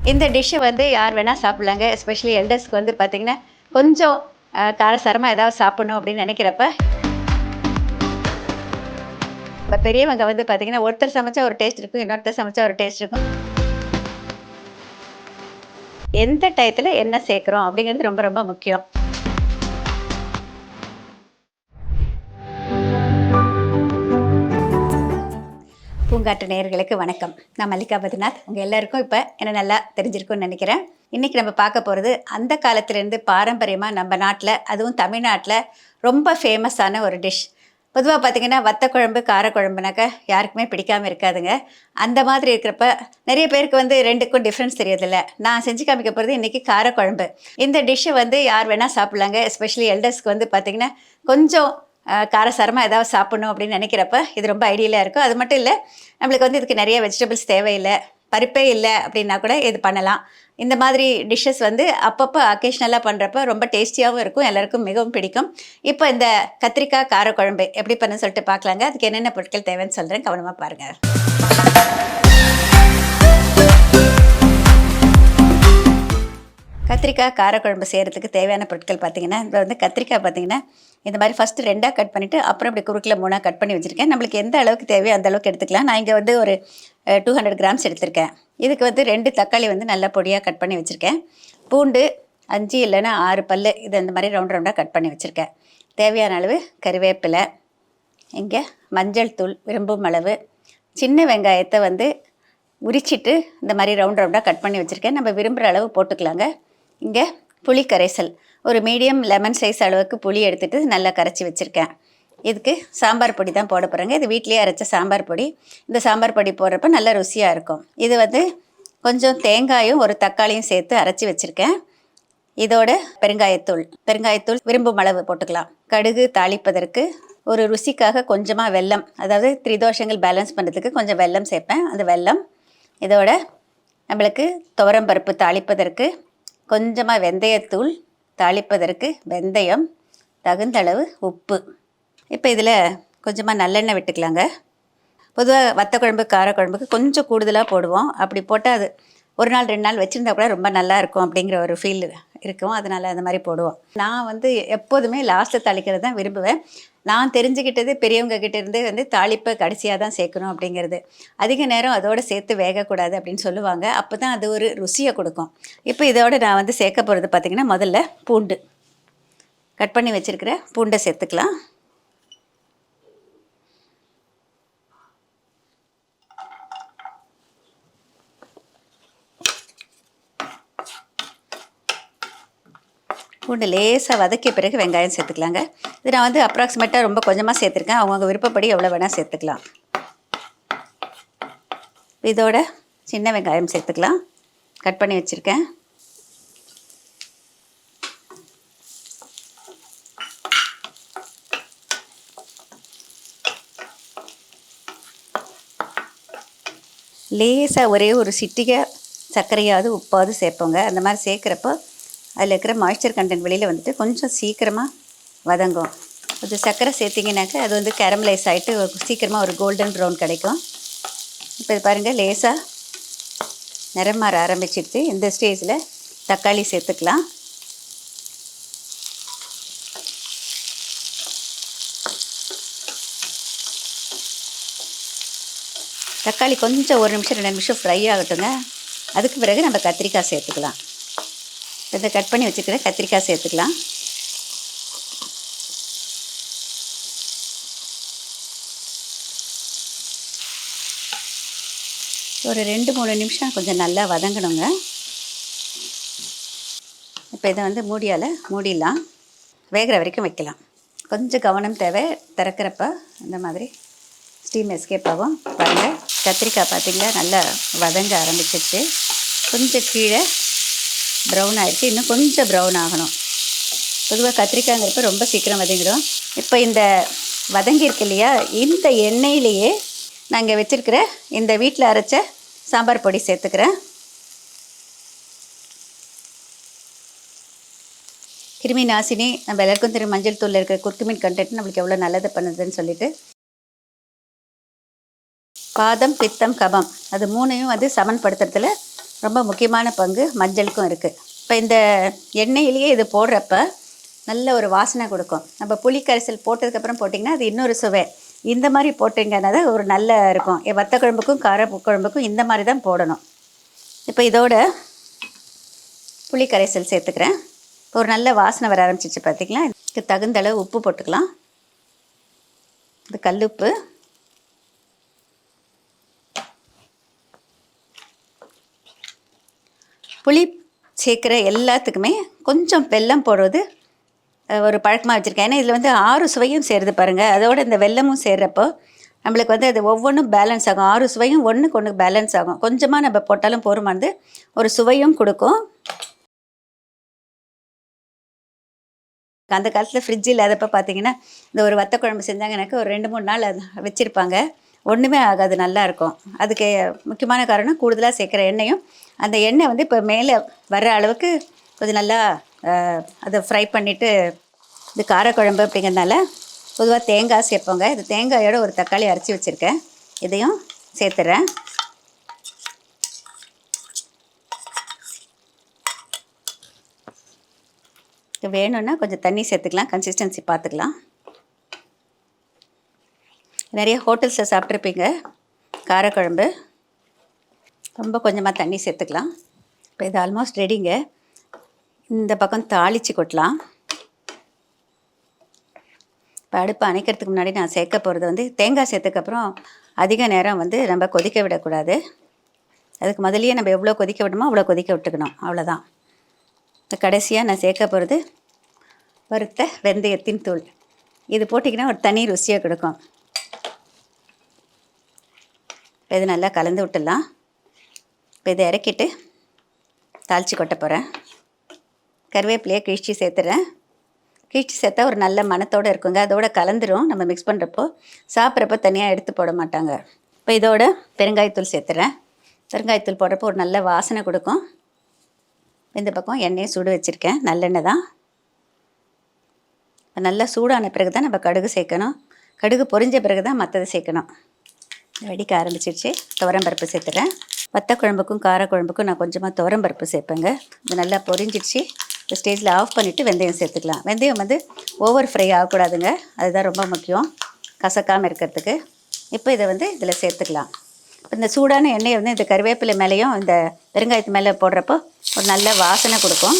இந்த டிஷ்ஷை வந்து யார் வேணால் சாப்பிட்லாங்க. எஸ்பெஷலி எல்டர்ஸ்க்கு வந்து பார்த்திங்கன்னா கொஞ்சம் அஹ், காரசாரமாக ஏதாவது சாப்பிட்ணும் அப்படின்னு நினைக்கிறப்ப இப்போ பெரியவங்க வந்து பார்த்திங்கன்னா ஒருத்தர் சமைச்சா ஒரு டேஸ்ட் இருக்கும் இன்னொருத்தர் சமைச்சா ஒரு டேஸ்ட் இருக்கும். எந்த டயத்தில் என்ன சேர்க்குறோம் அப்படிங்கிறது ரொம்ப ரொம்ப முக்கியம். பூங்காற்று நேயர்களுக்கு வணக்கம். நான் மல்லிகா பத்ரிநாத். உங்கள் எல்லாருக்கும் இப்போ என்ன நல்லா தெரிஞ்சிருக்கும்னு நினைக்கிறேன். இன்றைக்கி நம்ம பார்க்க போகிறது அந்த காலத்துலேருந்து பாரம்பரியமாக நம்ம நாட்டில் அதுவும் தமிழ்நாட்டில் ரொம்ப ஃபேமஸான ஒரு டிஷ் பொதுவாக பார்த்தீங்கன்னா வத்த குழம்பு காரக்குழம்புனாக்கா யாருக்குமே பிடிக்காமல் இருக்காதுங்க. அந்த மாதிரி இருக்கிறப்ப நிறைய பேருக்கு வந்து ரெண்டுக்கும் டிஃப்ரென்ஸ் தெரியறதில்ல. நான் செஞ்சு காமிக்க போகிறது இன்றைக்கி காரக்குழம்பு இந்த டிஷ்ஷை வந்து யார் வேணால் சாப்பிட்லாங்க. எஸ்பெஷலி எல்டர்ஸ்க்கு வந்து பார்த்திங்கன்னா கொஞ்சம் காரசாரமாக ஏதாவது சாப்பிடணும் அப்படின்னு நினைக்கிறப்ப இது ரொம்ப ஐடியலாக இருக்கும். அது மட்டும் இல்லை நம்மளுக்கு வந்து இதுக்கு நிறைய வெஜிடபிள்ஸ் தேவையில்லை பருப்பே இல்லை அப்படின்னா கூட இது பண்ணலாம். இந்த மாதிரி டிஷ்ஷஸ் வந்து அப்பப்போ அக்கேஷ்னலாக பண்ணுறப்ப ரொம்ப டேஸ்டியாகவும் இருக்கும் எல்லாருக்கும் மிகவும் பிடிக்கும். இப்போ இந்த கத்திரிக்காய் காரக்குழம்பு எப்படி பண்ண சொல்லிட்டு பார்க்கலாங்க. அதுக்கு என்னென்ன பொருட்கள் தேவைன்னு சொல்கிறேன் கவனமாக பாருங்கள் கத்திரிக்காய் காரக்குழம்பு செய்கிறதுக்கு தேவையான பொருட்கள் பார்த்தீங்கன்னா இப்போ வந்து கத்திரிக்காய் பார்த்தீங்கன்னா இந்த மாதிரி ஃபஸ்ட்டு ரெண்டாக கட் பண்ணிவிட்டு அப்புறம் இப்படி குறுக்கில் மூணாக கட் பண்ணி வச்சுருக்கேன். நம்மளுக்கு எந்த அளவுக்கு தேவையோ அந்த அளவுக்கு எடுத்துக்கலாம். நான் இங்கே வந்து ஒரு டூ ஹண்ட்ரட் கிராம்ஸ் எடுத்திருக்கேன். இதுக்கு வந்து ரெண்டு தக்காளி வந்து நல்லா பொடியாக கட் பண்ணி வச்சுருக்கேன். பூண்டு அஞ்சு இல்லைன்னா ஆறு பல் இது இந்த மாதிரி ரவுண்ட் ரவுண்டாக கட் பண்ணி வச்சுருக்கேன். தேவையான அளவு கருவேப்பிலை இங்கே மஞ்சள் தூள் விரும்பும் அளவு சின்ன வெங்காயத்தை வந்து உரிச்சிட்டு இந்த மாதிரி ரவுண்ட் ரவுண்டாக கட் பண்ணி வச்சுருக்கேன். நம்ம விரும்புகிற அளவு போட்டுக்கலாங்க. இங்கே புளி கரைசல். ஒரு மீடியம் லெமன் சைஸ் அளவுக்கு புளி எடுத்துட்டு நல்லா கரைச்சி வச்சுருக்கேன். இதுக்கு சாம்பார் பொடி தான் போட போகிறேங்க இது வீட்லேயே அரைச்ச சாம்பார் பொடி. இந்த சாம்பார் பொடி போடுறப்ப நல்லா ருசியாக இருக்கும். இது வந்து கொஞ்சம் தேங்காயும் ஒரு தக்காளியும் சேர்த்து அரைச்சி வச்சுருக்கேன். இதோட பெருங்காயத்தூள். பெருங்காயத்தூள் விரும்பும் அளவு போட்டுக்கலாம். கடுகு தாளிப்பதற்கு ஒரு ருசிக்காக கொஞ்சமாக வெல்லம் அதாவது திரிதோஷங்கள் பேலன்ஸ் பண்ணுறதுக்கு கொஞ்சம் வெல்லம் சேர்ப்பேன். அந்த வெல்லம் இதோட நம்மளுக்கு துவரம்பருப்பு தாளிப்பதற்கு கொஞ்சமாக வெந்தயத்தூள் தாளிப்பதற்கு வெந்தயம் தகுந்தளவு உப்பு. இப்போ இதில் கொஞ்சமாக நல்லெண்ணெய் விட்டுக்கலாங்க. பொதுவாக வத்த குழம்பு காரக்குழம்புக்கு கொஞ்சம் கூடுதலாக போடுவோம். அப்படி போட்டால் அது ஒரு நாள் ரெண்டு நாள் வச்சுருந்தா கூட ரொம்ப நல்லா இருக்கும் அப்படிங்கிற ஒரு ஃபீல் இருக்கும். அதனால் அந்த மாதிரி போடுவோம். நான் வந்து எப்போதுமே லாஸ்ட்டில் தாளிக்கிறது தான் விரும்புவேன். நான் தெரிஞ்சுக்கிட்டது பெரியவங்க கிட்டேருந்து வந்து தாளிப்பை கடைசியாக தான் சேர்க்கணும் அப்படிங்கிறது. அதிக நேரம் அதோடு சேர்த்து வேகக்கூடாது அப்படின்னு சொல்லுவாங்க. அப்போ தான் அது ஒரு ருசியை கொடுக்கும். இப்போ இதோட நான் வந்து சேர்க்க போகிறது பார்த்திங்கன்னா முதல்ல பூண்டு. கட் பண்ணி வச்சுருக்கிற பூண்டை சேர்த்துக்கலாம். பூண்டு லேசாக வதக்கிய பிறகு வெங்காயம் சேர்த்துக்கலாங்க. இது நான் வந்து அப்ராக்சிமேட்டாக ரொம்ப கொஞ்சமாக சேர்த்துருக்கேன். அவங்கவுங்க விருப்பப்படி எவ்வளோ வேணால் சேர்த்துக்கலாம். இதோட சின்ன வெங்காயம் சேர்த்துக்கலாம். கட் பண்ணி வச்சுருக்கேன். லேசாக ஒரே ஒரு சிட்டிகை சர்க்கரையாவது உப்பாவது சேர்ப்போங்க. அந்த மாதிரி சேர்க்குறப்போ அதில் இருக்கிற மாய்ஸ்சர் கண்டென்ட் வெளியில் வந்துட்டு கொஞ்சம் சீக்கிரமாக வதங்கும். கொஞ்சம் சர்க்கரை சேர்த்திங்கனாக்கா அது வந்து கேரமலைஸ் ஆகிட்டு ஒரு சீக்கிரமாக ஒரு கோல்டன் ப்ரௌன் கிடைக்கும். இப்போ இது பாருங்கள் லேசாக நிறம் மாற ஆரம்பிச்சிடுச்சு இந்த ஸ்டேஜில் தக்காளி சேர்த்துக்கலாம். தக்காளி கொஞ்சம் ஒரு நிமிஷம் ரெண்டு நிமிஷம் ஃப்ரை ஆகட்டுங்க. அதுக்கு பிறகு நம்ம கத்திரிக்காய் சேர்த்துக்கலாம். இதை கட் பண்ணி வச்சுக்கிற கத்திரிக்காய் சேர்த்துக்கலாம். ஒரு ரெண்டு மூணு நிமிஷம் கொஞ்சம் நல்லா வதங்கணுங்க. இப்போ இதை வந்து மூடியால் மூடிடலாம். வேகிற வரைக்கும் வைக்கலாம். கொஞ்சம் கவனம் தேவை. திறக்கிறப்ப இந்த மாதிரி ஸ்டீம் எஸ்கேப் ஆகும். பாருங்கள் கத்திரிக்காய் பார்த்திங்களா? நல்லா வதங்க ஆரம்பிச்சிருச்சு. கொஞ்சம் கீழே ப்ரௌன் ஆயிடுச்சு. இன்னும் கொஞ்சம் ப்ரௌன் ஆகணும். பொதுவாக கத்திரிக்காய்ங்கிறப்ப ரொம்ப சீக்கிரம் வதங்கிடும். இப்போ இந்த வதங்கியிருக்கு இல்லையா? இந்த எண்ணெயிலேயே நாங்கள் வச்சுருக்கிற இந்த வீட்டில் அரைச்ச சாம்பார் பொடி சேர்த்துக்கிறேன். கிருமி நாசினி நம்ம எல்லாருக்கும் தெரியும் மஞ்சள் தூளில் இருக்கிற குர்க்குமின் கண்டென்ட் நம்மளுக்கு எவ்வளோ நல்லது பண்ணுதுன்னு சொல்லிட்டு. பாதம் பித்தம் கபம். அது மூணையும் வந்து சமன்படுத்துறதுல ரொம்ப முக்கியமான பங்கு மஞ்சளுக்கும் இருக்குது இப்போ இந்த எண்ணெயிலேயே இது போடுறப்ப நல்ல ஒரு வாசனை கொடுக்கும். நம்ம புளி கரைசல் போட்டதுக்கப்புறம் போட்டிங்கன்னா அது இன்னொரு சுவை. இந்த மாதிரி போட்டிங்கன்னா தான் ஒரு நல்ல இருக்கும். வத்த குழம்புக்கும் கார குழம்புக்கும் இந்த மாதிரி தான் போடணும். இப்போ இதோட புளி கரைசல் சேர்த்துக்கிறேன். இப்போ ஒரு நல்ல வாசனை வர ஆரம்பிச்சிச்சு பார்த்தீங்களா இதுக்கு தகுந்த அளவு உப்பு போட்டுக்கலாம். இது கல்லுப்பு. புளி சேர்க்குற எல்லாத்துக்குமே கொஞ்சம் வெல்லம் போடுறது ஒரு பழக்கமாக வச்சுருக்கேன். ஏன்னா இதில் வந்து ஆறு சுவையும் சேருது பாருங்கள் அதோட இந்த வெல்லமும் சேர்றப்போ நம்மளுக்கு வந்து அது ஒவ்வொன்றும் பேலன்ஸ் ஆகும். ஆறு சுவையும் ஒன்றுக்கு ஒன்று பேலன்ஸ் ஆகும். கொஞ்சமாக நம்ம போட்டாலும் போருமானது ஒரு சுவையும் கொடுக்கும். அந்த காலத்தில் ஃப்ரிட்ஜ் இல்லாதப்போ பார்த்தீங்கன்னா இந்த ஒரு வத்த குழம்பு செஞ்சாங்கனாக்க ஒரு ரெண்டு மூணு நாள் அது வச்சுருப்பாங்க. ஒன்றுமே ஆகாது நல்லா இருக்கும். அதுக்கு முக்கியமான காரணம் கூடுதலாக சேர்க்குற எண்ணெயும் அந்த எண்ணெய் வந்து இப்போ மேலே வர்ற அளவுக்கு கொஞ்சம் நல்லா அதை ஃப்ரை பண்ணிவிட்டு இது காரக்குழம்பு அப்படிங்கிறதுனால பொதுவாக தேங்காய் சேர்ப்போங்க. இது தேங்காயோட ஒரு தக்காளி அரைச்சி வச்சுருக்கேன். இதையும் சேர்த்துறேன். இது வேணும்னா கொஞ்சம் தண்ணி சேர்த்துக்கலாம். கன்சிஸ்டன்சி பார்த்துக்கலாம் நிறைய ஹோட்டல்ஸில் சாப்பிட்ருப்பீங்க காரக்குழம்பு. ரொம்ப கொஞ்சமாக தண்ணி சேர்த்துக்கலாம். இப்போ இது ஆல்மோஸ்ட் ரெடிங்க இந்த பக்கம் தாளித்து கொட்டலாம். இப்போ அடுப்பு அணைக்கிறதுக்கு முன்னாடி நான் சேர்க்க போகிறது வந்து தேங்காய் சேர்த்துக்கப்புறம் அதிக நேரம் வந்து நம்ம கொதிக்க விடக்கூடாது. அதுக்கு முதலியே நம்ம எவ்வளோ கொதிக்க விடணுமோ அவ்வளோ கொதிக்க விட்டுக்கணும். அவ்வளோதான் இப்போ கடைசியாக நான் சேர்க்க போகிறது வறுத்த வெந்தயத்தின் தூள். இது போட்டிங்கன்னா ஒரு தனி ருசியாக கொடுக்கும். இது நல்லா கலந்து விட்டுடலாம். இப்போ இதை இறக்கிட்டு தாளித்து கொட்ட போகிறேன். கருவேப்பிலையை கிழிச்சி சேர்த்துறேன். கிழிச்சி சேர்த்தா ஒரு நல்ல மணத்தோடு இருக்குங்க. அதோட கலந்துரும். நம்ம மிக்ஸ் பண்ணுறப்போ சாப்பிட்றப்போ தனியாக எடுத்து போட மாட்டாங்க. இப்போ இதோட பெருங்காயத்தூள் சேர்த்துறேன். பெருங்காயத்தூள் போடுறப்போ ஒரு நல்ல வாசனை கொடுக்கும். இந்த பக்கம் எண்ணெயை சுடு வச்சுருக்கேன். நல்லெண்ணெய் தான். நல்லா சூடான பிறகு தான் நம்ம கடுகு சேர்க்கணும். கடுகு பொரிஞ்ச பிறகு தான் மற்றதை சேர்க்கணும். வெடிக்க ஆரம்பிச்சிருச்சு. துவரம்பருப்பு சேர்த்துறேன். வத்த குழம்புக்கும் காரக்குழம்புக்கும் நான் கொஞ்சமாக துவரம்பருப்பு சேர்ப்பேங்க. இது நல்லா பொரிஞ்சிடுச்சு. இந்த ஸ்டேஜில் ஆஃப் பண்ணிவிட்டு வெந்தயம் சேர்த்துக்கலாம். வெந்தயம் வந்து ஓவர் ஃப்ரை ஆகக்கூடாதுங்க. அதுதான் ரொம்ப முக்கியம். கசக்காமல் இருக்கிறதுக்கு. இப்போ இதை வந்து இதில் சேர்த்துக்கலாம். இப்போ இந்த சூடான எண்ணெயை வந்து இந்த கருவேப்பிலை மேலேயும் இந்த பெருங்காயத்து மேலே போடுறப்போ ஒரு நல்ல வாசனை கொடுக்கும்.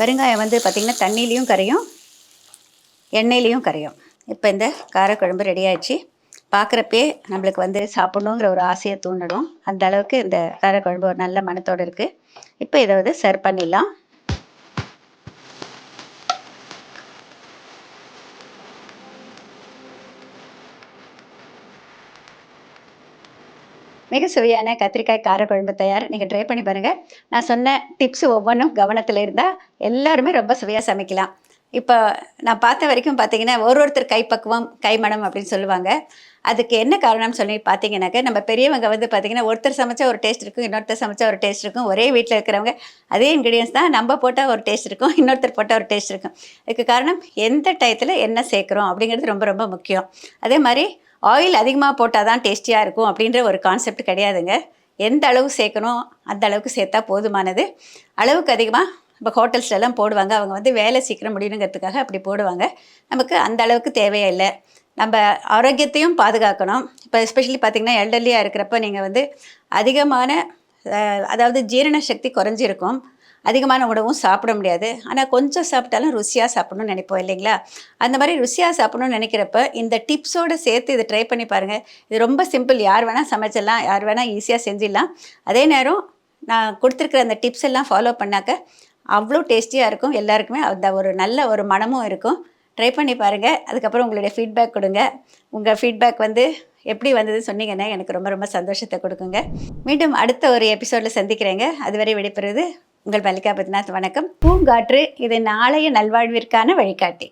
பெருங்காயம் வந்து பார்த்திங்கன்னா தண்ணியிலையும் கரையும் எண்ணெயிலையும் கரையும். இப்போ இந்த காரக்குழம்பு ரெடி ஆயிடுச்சு. பார்க்குறப்பே நம்மளுக்கு வந்து சாப்பிடணுங்கிற ஒரு ஆசையை தூண்டணும் அந்த அளவுக்கு இந்த காரக்குழம்பு ஒரு நல்ல மனத்தோடு இருக்குது இப்போ இதை வந்து சர்வ் பண்ணிடலாம். மிக சுவையான கத்திரிக்காய் காரக்குழம்பு தயார். நீங்கள் ட்ரை பண்ணி பாருங்கள் நான் சொன்ன டிப்ஸ் ஒவ்வொன்றும் கவனத்தில் இருந்தால் எல்லாருமே ரொம்ப சுவையாக சமைக்கலாம். இப்போ நான் பார்த்த வரைக்கும் பார்த்தீங்கன்னா ஒரு ஒருத்தர் கைப்பக்குவம் கைமணம் அப்படின்னு சொல்லுவாங்க. அதுக்கு என்ன காரணம்னு சொல்லி பார்த்தீங்கன்னாக்க நம்ம பெரியவங்க வந்து பார்த்தீங்கன்னா ஒருத்தர் சமைச்சா ஒரு டேஸ்ட் இருக்கும் இன்னொருத்தர் சமைச்சா ஒரு டேஸ்ட் இருக்கும். ஒரே வீட்டில் இருக்கிறவங்க அதே இன்க்ரீடியன்ஸ் தான் நம்ம போட்டால் ஒரு டேஸ்ட் இருக்கும் இன்னொருத்தர் போட்டால் ஒரு டேஸ்ட் இருக்கும். இதுக்கு காரணம் எந்த டயத்தில் என்ன சேர்க்குறோம் அப்படிங்கிறது ரொம்ப ரொம்ப முக்கியம். அதே மாதிரி ஆயில் அதிகமாக போட்டால் தான் டேஸ்டியாக இருக்கும் அப்படின்ற ஒரு கான்செப்ட் கிடையாதுங்க. எந்த அளவு சேர்க்கணும் அந்த அளவுக்கு சேர்த்தா போதுமானது. அளவுக்கு அதிகமாக இப்போ ஹோட்டல்ஸ்லாம் போடுவாங்க. அவங்க வந்து வேலை சீக்கிரம் முடியணுங்கிறதுக்காக அப்படி போடுவாங்க. நமக்கு அந்த அளவுக்கு தேவையே இல்லை. நம்ம ஆரோக்கியத்தையும் பாதுகாக்கணும். இப்போ எஸ்பெஷலி பார்த்திங்கன்னா எல்டர்லியாக இருக்கிறப்ப நீங்கள் வந்து அதிகமான அதாவது ஜீரண சக்தி குறைஞ்சிருக்கும். அதிகமான உணவும் சாப்பிட முடியாது. ஆனால் கொஞ்சம் சாப்பிட்டாலும் ருசியாக சாப்பிடணும்னு நினைப்போம் இல்லைங்களா? அந்த மாதிரி ருசியாக சாப்பிடணும்னு நினைக்கிறப்ப இந்த டிப்ஸோடு சேர்த்து இதை ட்ரை பண்ணி பாருங்கள் இது ரொம்ப சிம்பிள் யார் வேணால் சமைச்சிடலாம் யார் வேணால் ஈஸியாக செஞ்சிடலாம். அதே நேரம் நான் கொடுத்துருக்குற அந்த டிப்ஸ் எல்லாம் ஃபாலோ பண்ணாக்க அவ்வளோ டேஸ்டியாக இருக்கும். எல்லாருக்குமே அந்த ஒரு நல்ல ஒரு மனமும் இருக்கும். ட்ரை பண்ணி பாருங்கள் அதுக்கப்புறம் உங்களுடைய ஃபீட்பேக் கொடுங்க. உங்கள் ஃபீட்பேக் வந்து எப்படி வந்ததுன்னு சொன்னீங்கன்னா எனக்கு ரொம்ப ரொம்ப சந்தோஷத்தை கொடுக்குங்க. மீண்டும் அடுத்த ஒரு எபிசோடில் சந்திக்கிறேங்க. அதுவரை விடைபெறுவது உங்கள் மல்லிகா பத்நாத் வணக்கம். பூங்காற்று இது நாளைய நல்வாழ்விற்கான வழிகாட்டி.